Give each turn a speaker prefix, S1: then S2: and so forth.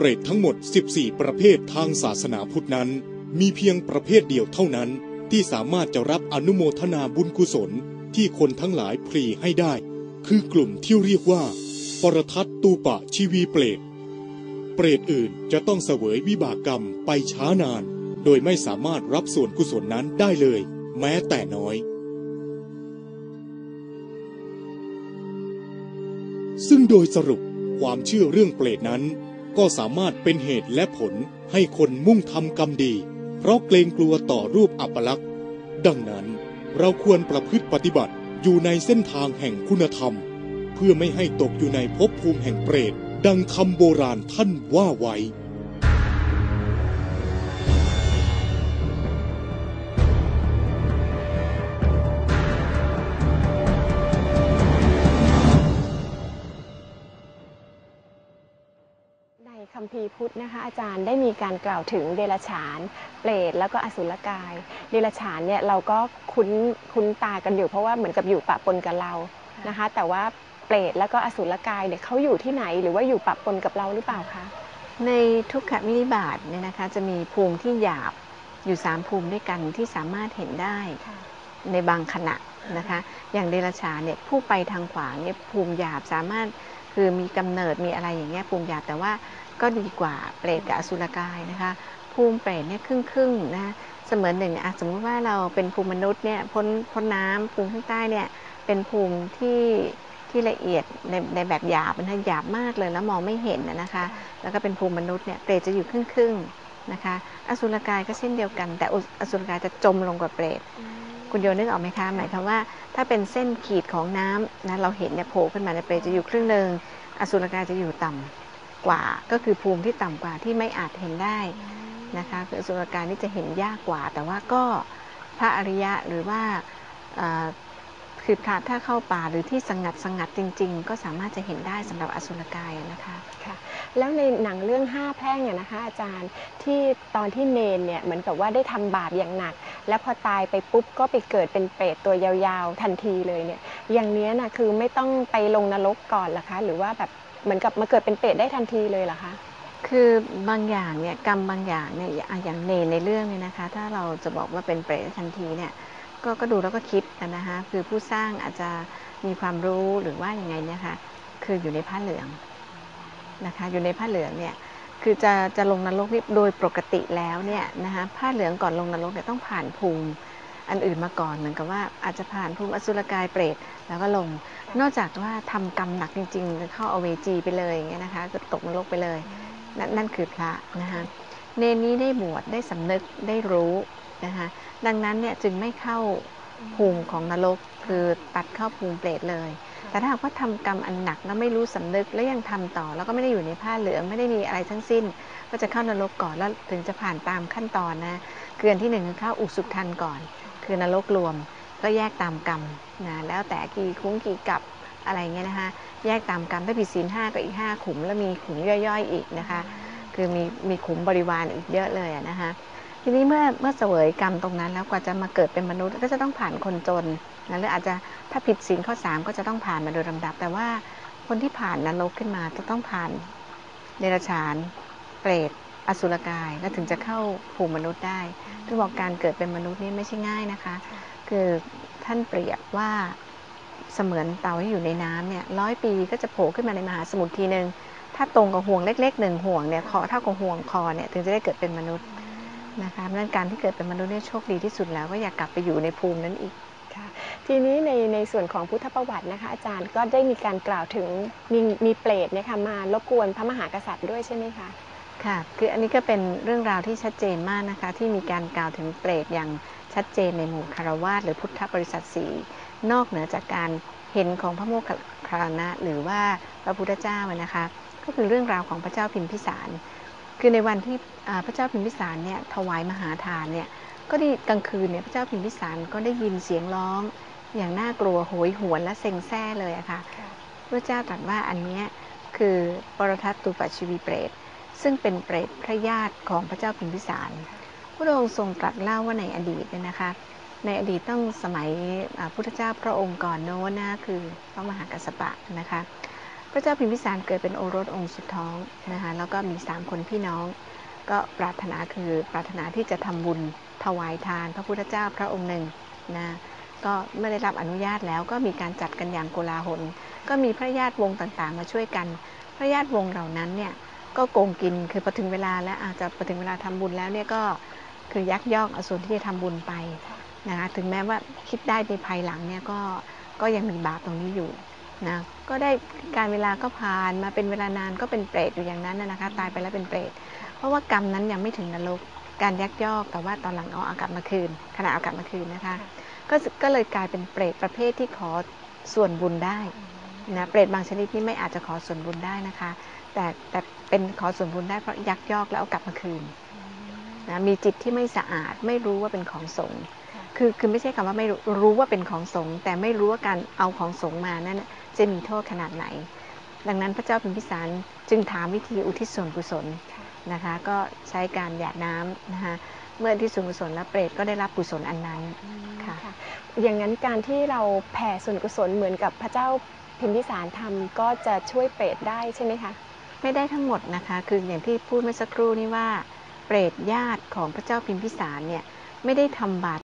S1: เปรตทั้งหมด 14 ประเภททางศาสนาพุทธนั้น มีเพียงประเภทเดียวเท่านั้นที่สามารถจะรับอนุโมทนาบุญกุศลที่คนทั้งหลายพรีให้ได้ คือกลุ่มที่เรียกว่า ปรทัตตูปะชีวีเปรต เปรตอื่นจะต้องเสวยวิบากกรรมไปช้านาน โดยไม่สามารถรับส่วนกุศลนั้นได้เลย แม้แต่น้อย ซึ่งโดยสรุปความเชื่อเรื่องเปรตนั้น ก็สามารถเป็นเหตุและผลให้คนมุ่งทำกรรมดี เพราะเกรงกลัวต่อรูปอัปลักษณ์ ดังนั้นเราควรประพฤติปฏิบัติอยู่ในเส้นทางแห่งคุณธรรม เพื่อไม่ให้ตกอยู่ในภพภูมิแห่งเปรต ดังคำโบราณท่านว่าไว้
S2: คัมภีร์พุทธนะคะอาจารย์ได้มีการกล่าวถึงเดรัจฉานเปรตแล้วก็อสุรกาย เดรัจฉานเนี่ยเราก็คุ้นคุ้นตากันอยู่เพราะว่าเหมือนกับอยู่ปะปนกับเรานะคะ แต่ว่าเปรตแล้วก็อสุรกายเนี่ยเขาอยู่ที่ไหนหรือว่าอยู่ปะปนกับเราหรือเปล่าคะ
S3: ในทุกขวินิบาตเนี่ยนะคะจะมีภูมิที่หยาบอยู่สามภูมิด้วยกันที่สามารถเห็นได้ในบางขณะนะคะ อย่างเดรัจฉานเนี่ยผู้ไปทางขวาเนี่ยภูมิหยาบสามารถคือมีกำเนิดมีอะไรอย่างเงี้ยภูมิหยาบแต่ว่า ก็ดีกว่าเปรตกับอสุรกายนะคะ ภูมิเปรตเนี่ยครึ่งครึ่งนะเสมือนหนึ่งอะสมมติว่าเราเป็นภูมิมนุษย์เนี่ยพ้นพ้นน้ำภูมิข้างใต้เนี่ยเป็นภูมิที่ที่ละเอียดในในแบบหยาบนะหยาบมากเลยแล้วมองไม่เห็นนะคะ แล้วก็เป็นภูมิมนุษย์เนี่ยเปรตจะอยู่ครึ่งครึ่งนะคะอสุรกายก็เช่นเดียวกัน แต่อสุรกายจะจมลงกว่าเปรตคุณโยนึกออกไหมคะหมายความว่า ถ้าเป็นเส้นขีดของน้ำนะเราเห็นเนี่ยโผล่ขึ้นมาในเปรตจะอยู่ครึ่งหนึ่งอสุรกายจะอยู่ต่ำ กว่า ก็คือภูมิที่ต่ำกว่าที่ไม่อาจเห็นได้นะคะคืออสุรกายนี่จะเห็นยากกว่า แต่ว่าก็พระอริยะหรือว่าเอ่อคือพระถ้าเข้าป่าหรือที่สงัดสงัดจริง ๆ ก็สามารถจะเห็นได้สำหรับอสุรกายนะคะ
S2: ค่ะแล้วในหนังเรื่องห้าแพร่งเนี่ยนะคะอาจารย์ที่ตอนที่เนนเนี่ยเหมือนกับว่าได้ทำบาปอย่างหนัก แล้วพอตายไปปุ๊บก็ไปเกิดเป็นเปรตตัวยาวๆทันทีเลยเนี่ยอย่างเนี้ยนะคือไม่ต้องไปลงนรกก่อนเหรอคะ หรือว่าแบบ เหมือนกับมาเกิดเป็นเปรตได้ทันทีเลยเหรอคะ
S3: คือบางอย่างเนี่ยกรรมบางอย่างเนี่ยอะอย่างเนในเรื่องเนี่ยนะคะ ถ้าเราจะบอกว่าเป็นเปรตทันทีเนี่ยก็ก็ดูแล้วก็คิดกันนะคะคือผู้สร้างอาจจะมีความรู้หรือว่ายังไงเนี่ยค่ะคืออยู่ในผ้าเหลืองนะคะอยู่ในผ้าเหลืองเนี่ยคือจะจะลงนรกนี่โดยปกติแล้วเนี่ยนะคะผ้าเหลืองก่อนลงนรกเนี่ยต้องผ่านภูมิ อันอื่นมาก่อนเหมือนกับว่าอาจจะผ่านภูมิอสุรกายเปรตแล้วก็ลง นอกจากว่าทำกรรมหนักจริงๆเข้าเอาเวจีไปเลยอย่างเงี้ยนะคะก็ตกนรกไปเลย นั่นนั่นคือพระนะคะเนนนี้ได้บวชได้สำนึกได้รู้นะคะดังนั้นเนี่ยจึงไม่เข้าภูมิของนรกคือตัดเข้าภูมิเปรตเลย แต่ถ้าหากว่าทำกรรมอันหนักแล้วไม่รู้สำนึกแล้วยังทำต่อ แล้วก็ไม่ได้อยู่ในผ้าเหลืองไม่ได้มีอะไรทั้งสิ้น ก็จะเข้านรกก่อนแล้วถึงจะผ่านตามขั้นตอนนะคืออันที่หนึ่งคือเข้าอุสุทันก่อน คือนรกรวมก็แยกตามกรรมนะแล้วแต่กี่คุ้งกี่กับอะไรเงี้ยนะคะแยกตามกรรมถ้าผิดศีลห้าก็อีกห้าขุม แล้วมีขุมย่อยๆอีกนะคะ คือมีมีขุมบริวารอีกเยอะเลยนะคะ ทีนี้เมื่อเมื่อเสวยกรรมตรงนั้น แล้วกว่าจะมาเกิดเป็นมนุษย์ก็จะต้องผ่านคนจนนะหรืออาจจะถ้าผิดศีลข้อสามก็จะต้องผ่านมาโดยลำดับ แต่ว่าคนที่ผ่านนรกขึ้นมาจะต้องผ่านเดรัจฉานเปรตอสุรกายแล้วถึงจะเข้าภูมิมนุษย์ได้ที่บอกการเกิดเป็นมนุษย์นี่ไม่ใช่ง่ายนะคะ คือท่านเปรียบว่าเสมือนเต่าที่อยู่ในน้ำเนี่ยร้อยปีก็จะโผล่ขึ้นมาในมหาสมุทรทีหนึ่งถ้าตรงกับห่วงเล็กๆหนึ่งห่วงเนี่ยคอเท่ากับห่วงคอเนี่ยถึงจะได้เกิดเป็นมนุษย์ นะคะเราะฉะนั้นการที่เกิดเป็นมนุษย์เนี่ยโชคดีที่สุดแล้วก็อยากกลับไปอยู่ในภูมินั้นอีก
S2: ค่ะทีนี้ในในส่วนของพุทธประวัตินะคะ อาจารย์ก็ได้มีการกล่าวถึงมีมีเปรตเนี่ยค่ะมารบกวนพระมหากษัตริย์ด้วยใช่ไหมคะ
S3: ค่ะคืออันนี้ก็เป็นเรื่องราวที่ชัดเจนมากนะคะ ที่มีการกล่าวถึงเปรตอย่างชัดเจนในหมู่คารวาสหรือพุทธบริษัทสีนอกเหนือจากการเห็นของพระโมคคัลลานะ หรือว่าพระพุทธเจ้านะคะ ก็คือเรื่องราวของพระเจ้าพิมพิสาร คือในวันที่พระเจ้าพิมพิสารเนี่ยถวายมหาทานเนี่ยก็ได้กลางคืนเนี่ยพระเจ้าพิมพิสารก็ได้ยินเสียงร้อง อย่างน่ากลัวโหยหวนและเซ็งแซ่เลยอะค่ะพระเจ้าตรัสว่าอันเนี้ยคือปรทัตตุปชีวีเปรตซึ่งเป็นเปรตพระญาติของพระเจ้าพิมพิสาร พระองค์ทรงตรัสเล่าว่าในอดีตเนี่ยนะคะ ในอดีตต้องสมัยพุทธเจ้าพระองค์ก่อนโน้นนะคือพระมหากัสสปะนะคะ พระเจ้าพิมพิสารเกิดเป็นโอรสองค์สุดท้องนะคะแล้วก็มีสามคนพี่น้อง ก็ปรารถนาคือปรารถนาที่จะทำบุญถวายทาน พระพุทธเจ้าพระองค์หนึ่งนะก็ไม่ได้รับอนุญาตแล้วก็มีการจัดกันอย่างโกลาหล ก็มีพระญาติวงศ์ต่างๆ มาช่วยกัน พระญาติวงศ์เหล่านั้นเนี่ยก็โกงกินคือพอถึงเวลาแล้วอาจจะพอถึงเวลาทำบุญแล้วเนี่ยก็คือยักยอกเอาส่วนที่จะทำบุญไปนะคะถึงแม้ว่าคิดได้ในภายหลังเนี่ยก็ก็ยังมีบาปตรงนี้อยู่ นะก็ได้การเวลาก็ผ่านมาเป็นเวลานานก็เป็นเปรตอยู่อย่างนั้นนะนะคะ ตายไปแล้วเป็นเปรตเพราะว่ากรรมนั้นยังไม่ถึงนรกการยักยอกแต่ว่าตอนหลังเอาอากลับมาคืนขณะเอากลับมาคืนนะคะ ก็ก็เลยกลายเป็นเปรตประเภทที่ขอส่วนบุญได้นะเปรตบางชนิดที่ไม่อาจจะขอส่วนบุญได้นะคะ แต่แต่เป็นขอส่วนบุญได้เพราะยักยอกแล้วเอากลับมาคืนนะมีจิตที่ไม่สะอาดไม่รู้ว่าเป็นของสงฆ์ คือคือไม่ใช่คำว่าไม่รู้รู้ว่าเป็นของสงฆ์แต่ไม่รู้ว่าการเอาของสงฆ์มานั้นจะมีโทษขนาดไหน ดังนั้นพระเจ้าพิมพิสารจึงถามวิธีอุทิศส่วนกุศลนะคะก็ใช้การหยาดน้ำนะคะเมื่อที่ส่วนกุศลแล้วเปรตก็ได้รับกุศลอันนั้นค่ะ
S2: ค่ะอย่างนั้นการที่เราแผ่ส่วนกุศลเหมือนกับพระเจ้าพิมพิสารทำก็จะช่วยเปรตได้ใช่ไหมคะ
S3: ไม่ได้ทั้งหมดนะคะ คืออย่างที่พูดเมื่อสักครู่นี้ว่า เปรตญาติของพระเจ้าพิมพิสารเนี่ยไม่ได้ทำบาป